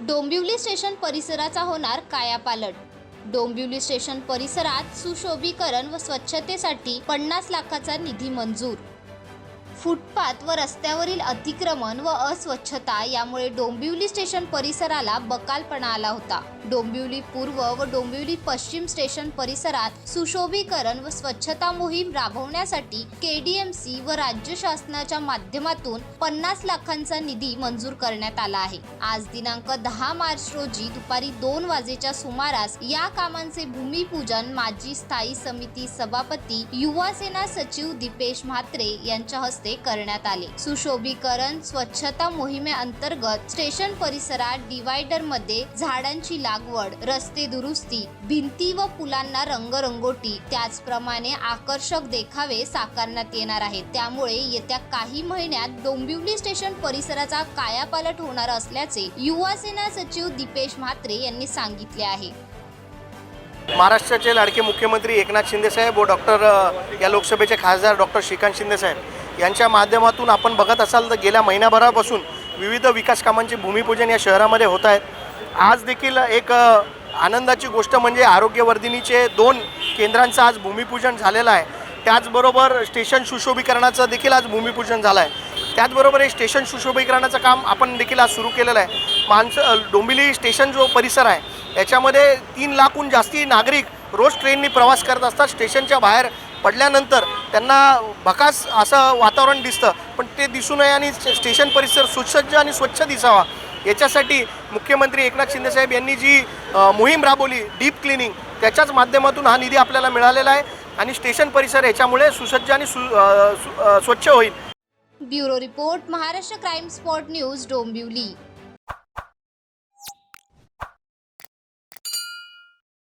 Dombivli station परिसराचा होणार कायापालट. डोंबिवली स्टेशन परिसरात सुशोभीकरण व स्वच्छतेसाठी पन्नास लाखाचा निधी मंजूर. फुटपाथ व रस्त्यावरील अतिक्रमण व अस्वच्छता यामुळे डोंबिवली स्टेशन परिसराला बकालपणा आला होता. डोंबिवली पूर्व व डोंबिवली पश्चिम स्टेशन परिसरात सुशोभीकरण व स्वच्छता मोहीम राबवण्यासाठी केडीएमसी व राज्य शासनाच्या माध्यमातून पन्नास लाखांचा निधी मंजूर करण्यात आला आहे. आज दिनांक दहा मार्च रोजी दुपारी दोन वाजेच्या सुमारास या कामांचे भूमिपूजन माजी स्थायी समिती सभापती युवा सेना सचिव दीपेश म्हात्रे यांच्या हस्ते करण्यात आले. सुशोभीकरण स्वच्छता मोहिमेअंतर्गत स्टेशन परिसरात डिवायडरमध्ये झाडांची लागवड रस्ते दुरुस्ती भिंती व पुलांना रंगरंगोटी त्याचप्रमाणे आकर्षक देखावे साकारण्यात येणार आहेत. त्यामुळे येत्या काही महिन्यात डोंबिवली स्टेशन परिसराचा कायापालट होणार असल्याचे युवा सेना सचिव दीपेश म्हात्रे यांनी सांगितले आहे. महाराष्ट्राचे लाडके मुख्यमंत्री एकनाथ शिंदेसाहेब व डॉक्टर या लोकसभेचे खासदार डॉक्टर श्रीकांत शिंदेसाहेब यांच्या माध्यमातून आपण बघत असाल तर गेल्या महिनाभरापासून विविध विकास कामांचे भूमिपूजन या शहरामध्ये होत आहेत. आज देखील एक आनंदाची गोष्ट म्हणजे आरोग्यवर्धिनीचे दोन केंद्रांचं आज भूमिपूजन झालेलं आहे. त्याचबरोबर स्टेशन सुशोभीकरणाचं देखील आज भूमिपूजन झालं आहे. त्याचबरोबर हे स्टेशन सुशोभीकरणाचं काम आपण देखील आज सुरू केलेलं आहे. माणसं डोंबिली डोंबिवली स्टेशन जो परिसर आहे याच्यामध्ये तीन लाखहून जास्ती नागरिक रोज ट्रेननी प्रवास करत असतात. स्टेशनच्या बाहेर पडल्यानंतर त्यांना भकास असं वातावरण दिसतं पण ते दिसू नये आणि स्टेशन परिसर सुसज्ज आणि स्वच्छ दिसावा. याच्यासाठी मुख्यमंत्री एकनाथ शिंदेसाहेब यांनी जी मोहीम राबवली डीप क्लिनिंग त्याच्याच माध्यमातून हा निधी आपल्याला मिळालेला आहे आणि स्टेशन परिसर याच्यामुळे सुसज्ज आणि सु स्वच्छ होईल. Bureau report Maharashtra crime spot news Dombivli.